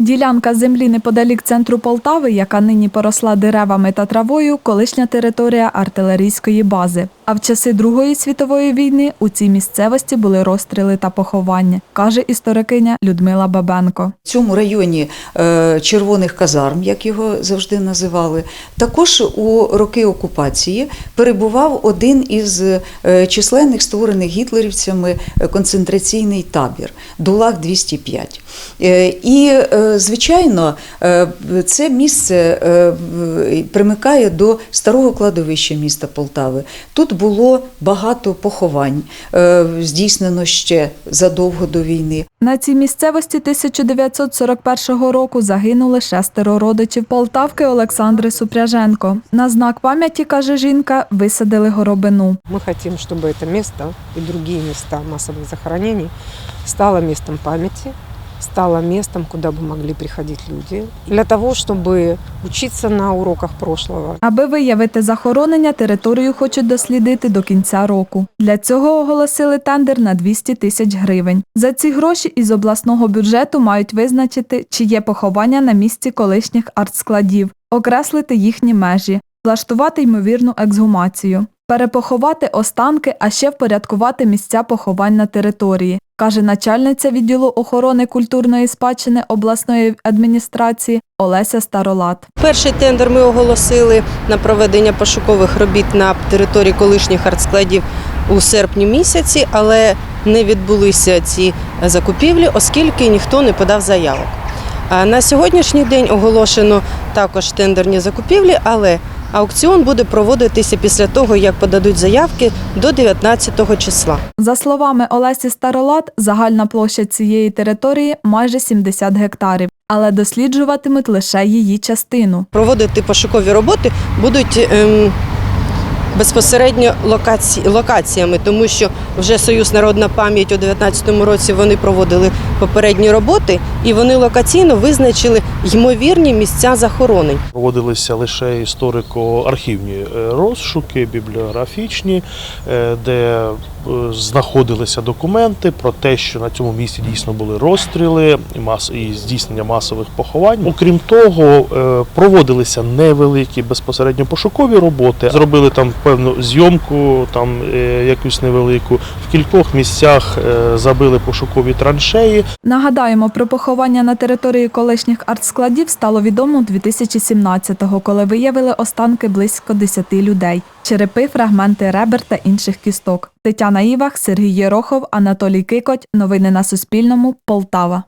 Ділянка землі неподалік центру Полтави, яка нині поросла деревами та травою, колишня територія артилерійської бази. А в часи Другої світової війни у цій місцевості були розстріли та поховання, каже історикиня Людмила Бабенко. В цьому районі е, червоних казарм, як його завжди називали, також у роки окупації перебував один із е, численних створених гітлерівцями концентраційний табір Дулаг 205. Е, І, звичайно, е, це місце е, в- примикає до старого кладовища міста Полтави. Тут було багато поховань, е, здійснено ще задовго до війни. На цій місцевості 1941 року загинули шестеро родичів Полтавки Олександри Супряженко. На знак пам'яті, каже жінка, висадили горобину. Мы хотим, чтобы это место и другие места массовых захоронений стало местом памяти, стало местом, куда бы могли приходить люди, для того, чтобы учиться на уроках прошлого, Аби виявити захоронення, територію хочуть дослідити до кінця року. Для цього оголосили тендер на 200 тисяч гривень. За ці гроші із обласного бюджету мають визначити, чи є поховання на місці колишніх артскладів, окреслити їхні межі, влаштувати ймовірну ексгумацію, перепоховати останки, а ще впорядкувати місця поховань на території, каже начальниця відділу охорони культурної спадщини обласної адміністрації Олеся Старолат. Перший тендер ми оголосили на проведення пошукових робіт на території колишніх артскладів у серпні місяці, але не відбулися ці закупівлі, оскільки ніхто не подав заявок. На сьогоднішній день оголошено також тендерні закупівлі, але аукціон буде проводитися після того, як подадуть заявки до 19 числа. За словами Олесі Старолат, загальна площа цієї території майже 70 гектарів, але досліджуватимуть лише її частину. проводити пошукові роботи будуть ем, безпосередньо локаці, локаціями, тому що вже Союз Народна пам'ять у 2019 році вони проводили попередні роботи, і вони локаційно визначили ймовірні місця захоронень. Проводилися лише історико-архівні е, розшуки, бібліографічні, е, де е, знаходилися документи про те, що на цьому місці дійсно були розстріли і здійснення масових поховань. Окрім того, проводилися невеликі безпосередньо пошукові роботи. Зробили там певну зйомку, там якусь невелику. В кількох місцях забили пошукові траншеї. Нагадаємо, про поховання на території колишніх артскладів стало відомо 2017-го, коли виявили останки близько 10 людей, черепи, фрагменти ребер та інших кісток. Тетяна Івах, Сергій Єрохов, Анатолій Кикоть. Новини на Суспільному. Полтава.